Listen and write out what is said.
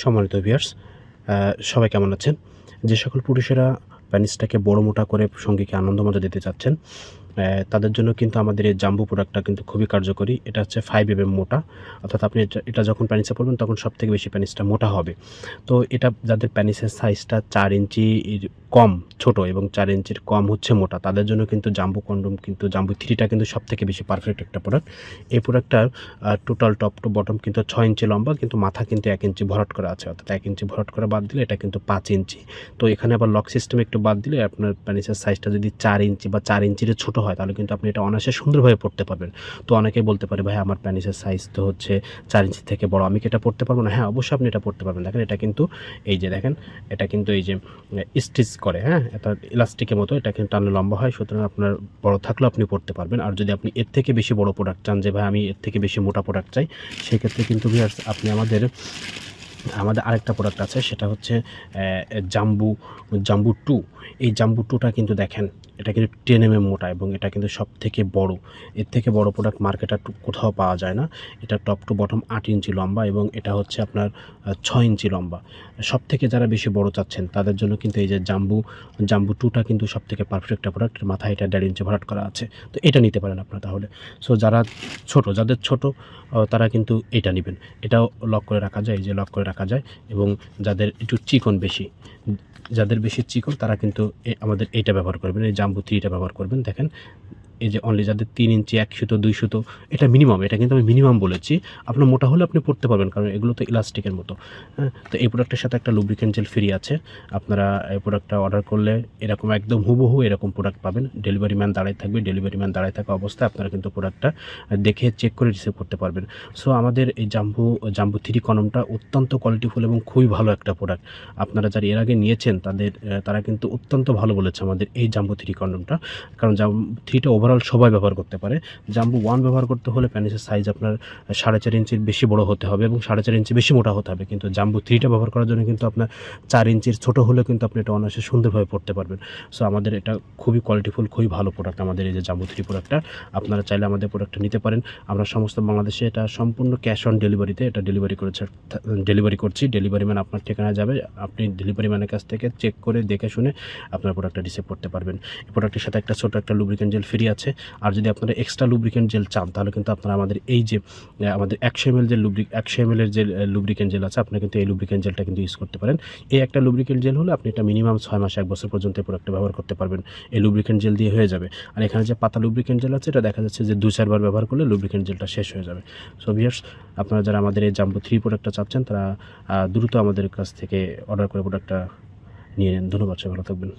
সম্মানিত ভিয়ার্স সবাই কেমন আছেন? যে সকল পুরুষেরা প্যানিসটাকে বড় মোটা করে সঙ্গীকে আনন্দ মজা দিতে চাচ্ছেন তাদের জন্য কিন্তু আমাদের এই জাম্বু প্রোডাক্টটা কিন্তু খুবই কার্যকরী। এটা হচ্ছে ফাইভ এম মোটা, অর্থাৎ আপনি এটা এটা যখন প্যানিসে পড়বেন তখন সব থেকে বেশি প্যানিসটা মোটা হবে। তো এটা যাদের প্যানিসের সাইজটা চার ইঞ্চি কম, ছোট এবং চার ইঞ্চির কম হচ্ছে মোটা, তাদের জন্য কিন্তু জাম্বু কন্ডম কিন্তু জাম্বু থ্রিটা কিন্তু সব থেকে বেশি পারফেক্ট একটা প্রোডাক্ট এই প্রোডাক্টটার টোটাল টপ টু বটম কিন্তু ছয় ইঞ্চি লম্বা কিন্তু মাথা কিন্তু এক ইঞ্চি ভরাট করা আছে, অর্থাৎ এক ইঞ্চি ভরাট করা বাদ দিলে এটা কিন্তু পাঁচ ইঞ্চি। তো এখানে আবার লক সিস্টেম একটু বাদ দিলে আপনার প্যানিসের সাইজটা যদি চার ইঞ্চি বা চার ইঞ্চির ছোট হয়, তাহলে কিন্তু আপনি এটা অনায়াসে সুন্দরভাবে পড়তে পারবেন। তো অনেকেই বলতে পারে, ভাই, আমার প্যানিসের সাইজ তো হচ্ছে চার ইঞ্চি থেকে বড়, আমি কি এটা পড়তে পারব না? হ্যাঁ অবশ্যই আপনি এটা পড়তে পারবেন। দেখেন, এটা কিন্তু এই যে দেখেন, এটা কিন্তু এই যে স্টিচ করে হ্যাঁ? এটা ইলাস্টিকের মতো, এটা কিন্তু টানলে লম্বা হয়, সুতরাং আপনার বড় থাকলেও আপনি পড়তে পারবেন। আর যদি আপনি এর থেকে বেশি বড় প্রোডাক্ট চান যে, ভাই, আমি এর থেকে বেশি মোটা প্রোডাক্ট চাই, সেক্ষেত্রে কিন্তু আপনি আমাদের আমাদের আরেকটা প্রোডাক্ট আছে, সেটা হচ্ছে জাম্বু জাম্বু টু এই জাম্বু টুটা কিন্তু দেখেন, এটা কিন্তু টেন এম এম মোটা এবং এটা কিন্তু সব থেকে বড়। এর থেকে বড় প্রোডাক্ট মার্কেটে কোথাও পাওয়া যায় না। এটা টপ টু বটম আট ইঞ্চি লম্বা এবং এটা হচ্ছে আপনার ছয় ইঞ্চি লম্বা। সব থেকে যারা বেশি বড় চাচ্ছেন, তাদের জন্য কিন্তু এই যে জাম্বু জাম্বু টুটা কিন্তু সব থেকে পারফেক্ট একটা প্রোডাক্ট মাথায় এটা দেড় ইঞ্চি ভরাট করা আছে। তো এটা নিতে পারেন আপনারা তাহলে। সো যারা ছোট, যাদের ছোট তারা কিন্তু এটা নেবেন। এটাও লক করে রাখা যায়। এই যে লক করে রাখা যায় এবং যাদের একটু চিকন বেশি, যাদের বেশি চিকন তারা কিন্তু আমাদের এইটা ব্যবহার করবেন, এই জাম্বু থ্রিটা ব্যবহার করবেন। দেখেন এই যে অনলি যাদের তিন ইঞ্চি, এক সুতো, দুই সুতো, এটা মিনিমাম এটা কিন্তু আমি মিনিমাম বলেছি। আপনার মোটা হলে আপনি পড়তে পারবেন, কারণ এগুলো তো ইলাস্টিকের মতো। হ্যাঁ তো এই প্রোডাক্টের সাথে একটা লুব্রিকেন্ট জেল ফ্রি আছে। আপনারা এই প্রোডাক্টটা অর্ডার করলে এরকম একদম হুবহু এরকম প্রোডাক্ট পাবেন। ডেলিভারি ম্যান দাঁড়ায় থাকবে ডেলিভারি ম্যান দাঁড়ায় থাকা অবস্থায় আপনারা কিন্তু প্রোডাক্টটা দেখে চেক করে রিসিভ করতে পারবেন। সো আমাদের এই জাম্বু জাম্বু থ্রি কনমটা অত্যন্ত কোয়ালিটিফুল এবং খুবই ভালো একটা প্রোডাক্ট আপনারা যারা এর আগে নিয়েছেন, তাদের তারা কিন্তু অত্যন্ত ভালো বলেছে আমাদের এই জাম্বু থ্রি কন্ডমটা কারণ জাম্বু থ্রিটা ওভারঅল সবাই ব্যবহার করতে পারে। জাম্বু ওয়ান ব্যবহার করতে হলে প্যানিসের সাইজ আপনার সাড়ে চার ইঞ্চির বেশি বড় হতে হবে এবং সাড়ে চার ইঞ্চি বেশি মোটা হতে হবে। কিন্তু জাম্বু থ্রিটা ব্যবহার করার জন্য কিন্তু আপনার চার ইঞ্চির ছোট হলেও কিন্তু আপনি এটা অনায়াসে সুন্দরভাবে পড়তে পারবেন। সো আমাদের এটা খুবই কোয়ালিটিফুল খুবই ভালো প্রোডাক্ট আমাদের এই যে জাম্বু থ্রি প্রোডাক্টটা আপনারা চাইলে আমাদের প্রোডাক্টটা নিতে পারেন। আমরা সমস্ত বাংলাদেশে এটা সম্পূর্ণ ক্যাশ অন ডেলিভারিতে এটা ডেলিভারি করেছে ডেলিভারি করছি। ডেলিভারি ম্যান আপনার ঠিকানায় যাবে। আপনি ডেলিভারি ম্যানের কাছ থেকে চেক করে দেখে শুনে আপনার প্রোডাক্টটা রিসিভ করতে পারবেন। এই প্রোডাক্টের সাথে একটা ছোটো একটা লুব্রিকেন্ট জেল ফ্রি আছে। আর যদি আপনারা এক্সট্রা লুব্রিকেন্ট জেল চান, তাহলে কিন্তু আপনারা আমাদের এই যে আমাদের একশো এম যে লুব্রিক একশো এম এর যে লুব্রিকেন্ট জেল আছে আপনি কিন্তু এই লুব্রিকেন্ট জেলটা কিন্তু ইউজ করতে পারেন। এই একটা লুব্রিকেন্ট জেল হলে আপনি এটা মিনিমাম ছয় মাস, এক বছর পর্যন্ত প্রোডাক্টটা ব্যবহার করতে পারবেন। এই লুব্রিকেন্ট জেল দিয়ে হয়ে যাবে। আর এখানে যে পাতা লুব্রিকেন্ট জেল আছে, এটা দেখা যাচ্ছে যে দু চারবার ব্যবহার করলে লুব্রিকেন্ট জেলটা শেষ হয়ে যাবে। সো ভিয়ার্স আপনারা যারা আমাদের এই জাম্বু থ্রি প্রোডাক্টটা চাচ্ছেন, তারা দ্রুত আমাদের কাছ থেকে অর্ডার করে প্রোডাক্টটা নিয়ে নেন। ধন্যবাদ সবাই, ভালো থাকবেন।